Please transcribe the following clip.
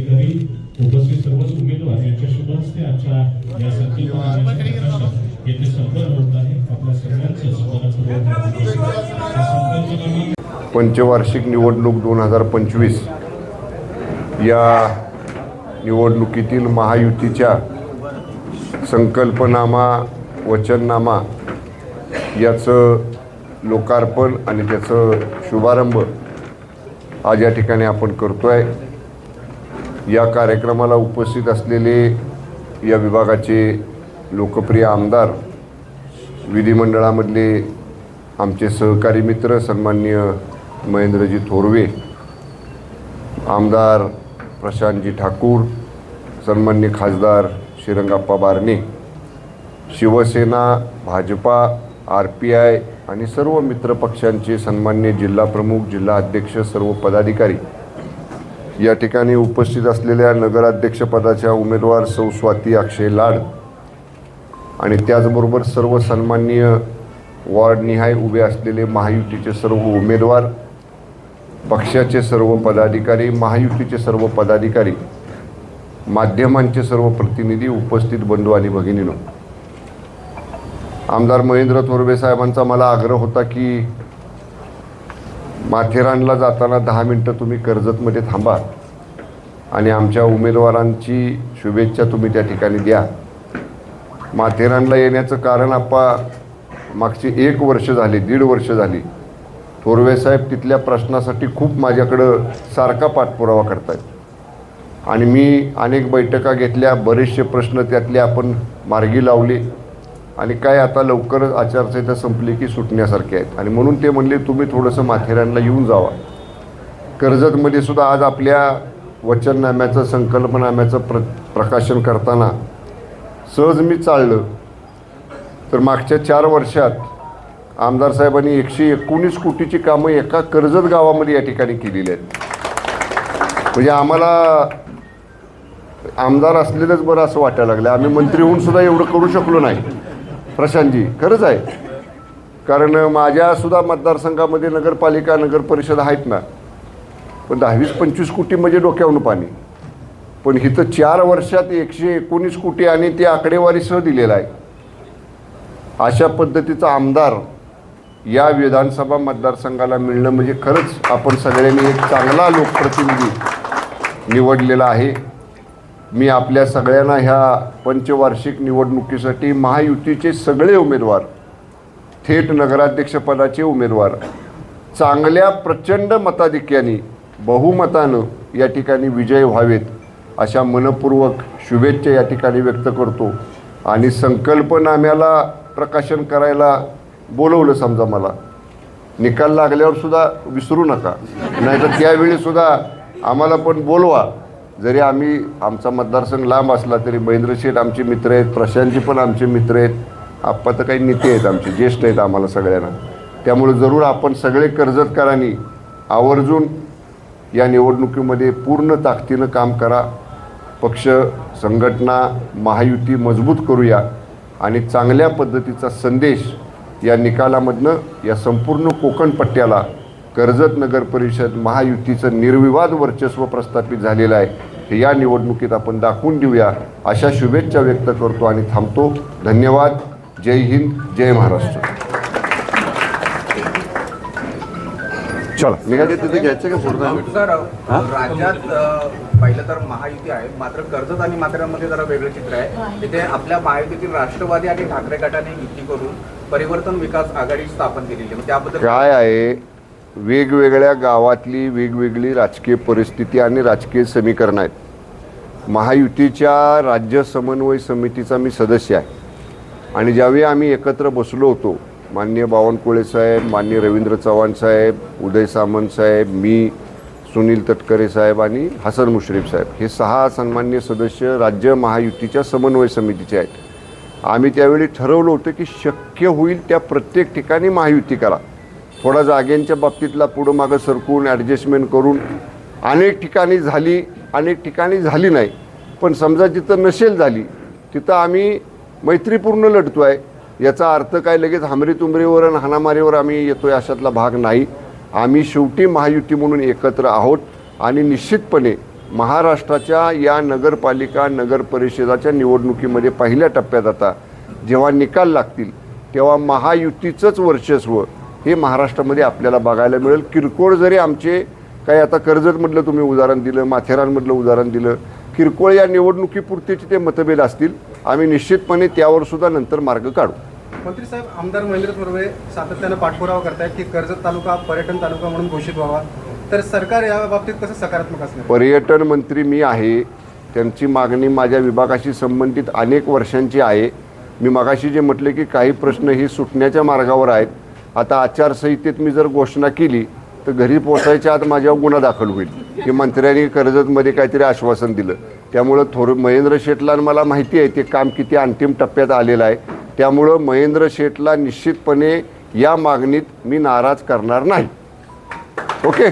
ठिकाणी उपस्थित सर्वच उमेदवार यांच्या शुभ हस्ते आजच्या या संकल्पनेचे प्रकाशन येथे संपन्न होत आहे आपल्या सर्वांचं समाधानपूर्वक या संकल्पनेला पंचवार्षिक निवडणूक दोन हजार पंचवीस. या निवडणुकीतील महायुतीच्या संकल्पनामा वचननामा याचं लोकार्पण आणि त्याचं शुभारंभ आज या ठिकाणी आपण करतो आहे या कार्यक्रमाला उपस्थित असलेले या विभागाचे लोकप्रिय आमदार विधिमंडळामधले आमचे सहकारी मित्र सन्माननीय महेंद्रजी थोरवे आमदार प्रशांतजी ठाकूर सन्मान्य खासदार Shrirangappa Barne Shivsena Bhajapa R P I आणि सर्व मित्रपक्षांचे सन्मान्य जिल्हाप्रमुख जिल्हा अध्यक्ष सर्व पदाधिकारी. या ठिकाणी उपस्थित असलेल्या नगराध्यक्षपदाच्या उमेदवार सौ स्वाती अक्षय लाड आणि त्याचबरोबर सर्व सन्माननीय वॉर्डनिहाय उभे असलेले महायुतीचे सर्व उमेदवार पक्षाचे सर्व पदाधिकारी महायुतीचे सर्व पदाधिकारी माध्यमांचे सर्व प्रतिनिधी उपस्थित बंधू आणि भगिनीनो. आमदार महेंद्र थोरवे साहेबांचा मला आग्रह होता की माथेरानला जाताना दहा मिनटं तुम्ही कर्जतमध्ये थांबा आणि आमच्या उमेदवारांची शुभेच्छा तुम्ही त्या ठिकाणी द्या. माथेरानला येण्याचं कारण आप्पा मागची एक वर्ष झाली दीड वर्ष झाली. थोरवेसाहेब तिथल्या प्रश्नासाठी खूप माझ्याकडं सारखा पाठपुरावा करतायत. आणि मी अनेक बैठका घेतल्या बरेचसे प्रश्न त्यातले आपण मार्गी लावले. आणि काय आता लवकरच आचारसंहिता संपली की सुटण्यासारखे आहेत. आणि म्हणून ते म्हणले तुम्ही थोडंसं माथेरानला येऊन जावा. कर्जतमध्ये सुद्धा आज आपल्या वचननाम्याचं संकल्पनाम्याचं प्र प्रकाशन करताना सहज मी चाललं. तर मागच्या चार वर्षात आमदार साहेबांनी एकशे एकोणीस कोटीची कामं एका कर्जत गावामध्ये या ठिकाणी केलेली आहेत. म्हणजे आम्हाला आमदार असलेलंच बरं असं वाटायला लागलं. आम्ही मंत्री होऊन सुद्धा एवढं करू शकलो नाही. प्रशांतजी खरंच आहे. कारण माझ्यासुद्धा मतदारसंघामध्ये नगरपालिका नगर परिषद आहेत ना. पण दहावीस पंचवीस कोटी म्हणजे डोक्यावरून पाणी. पण इथं चार वर्षात एकशे एकोणीस कोटी आणि ते आकडेवारीसह दिलेलं आहे. अशा पद्धतीचा आमदार या विधानसभा मतदारसंघाला मिळणं म्हणजे खरंच आपण सगळ्यांनी एक चांगला लोकप्रतिनिधी निवडलेला आहे. मी आपल्या सगळ्यांना ह्या पंचवार्षिक निवडणुकीसाठी महायुतीचे सगळे उमेदवार थेट नगराध्यक्षपदाचे उमेदवार चांगल्या प्रचंड मताधिक्याने बहुमतानं या ठिकाणी विजय व्हावेत. अशा मनपूर्वक शुभेच्छा या ठिकाणी व्यक्त करतो. आणि संकल्पनाम्याला प्रकाशन करायला बोलवलं समजा मला. निकाल लागल्यावर सुद्धा विसरू नका. नाहीतर त्यावेळी सुद्धा आम्हाला पण बोलवा. जरी आम्ही आमचा मतदारसंघ लांब असला तरी महेंद्र शेठ आमचे मित्र आहेत प्रशांतजी पण आमचे मित्र आहेत. आप्पा तर काही नेते आहेत आमचे ज्येष्ठ आहेत आम्हाला सगळ्यांना. त्यामुळे जरूर आपण सगळे कर्जतकारांनी आवर्जून या निवडणुकीमध्ये पूर्ण ताकदीनं काम करा. पक्ष संघटना महायुती मजबूत करूया आणि चांगल्या पद्धतीचा संदेश या निकालामधनं या संपूर्ण कोकण पट्ट्याला कर्जत नगर परिषद महायुतीचं निर्विवाद वर्चस्व प्रस्थापित झालेलं आहे. हे या निवडणुकीत आपण दाखवून देऊया. अशा शुभेच्छा व्यक्त करतो आणि थांबतो. धन्यवाद. जय हिंद. जय महाराष्ट्र. चला. निघायचे तिथे घ्यायचे का सोडणार सर राज्यात पाहिलं तर महायुती आहे मात्र कर्जत आणि माथेरानमध्ये जरा वेगळं चित्र आहे. तिथे आपल्या महायुतीतील राष्ट्रवादी आणि ठाकरे गटाने युती करून परिवर्तन विकास आघाडी स्थापन केलेली आहे. त्याबद्दल काय आहे? वेगवेगळ्या गावातली वेगवेगळी राजकीय परिस्थिती आणि राजकीय समीकरणं आहेत. महायुतीच्या राज्य समन्वय समितीचा मी सदस्य आहे. आणि ज्यावेळी आम्ही एकत्र बसलो होतो माननीय बावनकुळे साहेब माननीय रवींद्र चव्हाण साहेब उदय सामंत साहेब मी सुनील तटकरे साहेब आणि हसन मुश्रीफ साहेब. हे सहा सन्मान्य सदस्य राज्य महायुतीच्या समन्वय समितीचे आहेत. आम्ही त्यावेळी ठरवलं होतं की शक्य होईल त्या प्रत्येक ठिकाणी महायुती करा. थोडा जागेंच्या बाबतीतला पुढं मागं सरकून ॲडजस्टमेंट करून अनेक ठिकाणी झाली अनेक ठिकाणी झाली नाही. पण समजा जिथं नसेल झाली तिथं आम्ही मैत्रीपूर्ण लढतो आहे याचा अर्थ काय लगेच हमरी तुमरीवर आणि हाणामारीवर आम्ही येतोय अशातला भाग नाही. आम्ही शेवटी महायुती म्हणून एकत्र आहोत आणि निश्चितपणे महाराष्ट्राच्या या नगरपालिका नगर परिषदाच्या निवडणुकीमध्ये पहिल्या टप्प्यात आता जेव्हा निकाल लागतील तेव्हा महायुतीचंच वर्चस्व हे महाराष्ट्रामध्ये आपल्याला बघायला मिळेल. किरकोळ जरी आमचे काही आता कर्जतमधलं तुम्ही उदाहरण दिलं माथेरानमधलं उदाहरण दिलं किरकोळ या निवडणुकीपुरतीचे ते मतभेद असतील आम्ही निश्चितपणे त्यावर सुद्धा नंतर मार्ग काढू. मंत्री साहेब आमदार महेंद्र थोरवे सातत्यानं पाठपुरावा करतायत की कर्जत तालुका पर्यटन तालुका म्हणून घोषित व्हावा. तर सरकार या बाबतीत कसं सकारात्मक असणार पर्यटन मंत्री मी आहे. त्यांची मागणी माझ्या विभागाशी संबंधित अनेक वर्षांची आहे. मी मागाशी जे म्हटले की काही प्रश्न ही सुटण्याच्या मार्गावर आहेत. आता आचारसंहितेत मी जर घोषणा केली तर घरी पोचायच्या आत माझ्यावर गुन्हा दाखल होईल. की मंत्र्यांनी कर्जतमध्ये काहीतरी आश्वासन दिलं. त्यामुळं थोर महेंद्र शेटला मला माहिती आहे ते काम किती अंतिम टप्प्यात आलेलं आहे. त्यामुळं महेंद्र शेठला निश्चितपणे या मागणीत मी नाराज करणार नाही. ओके?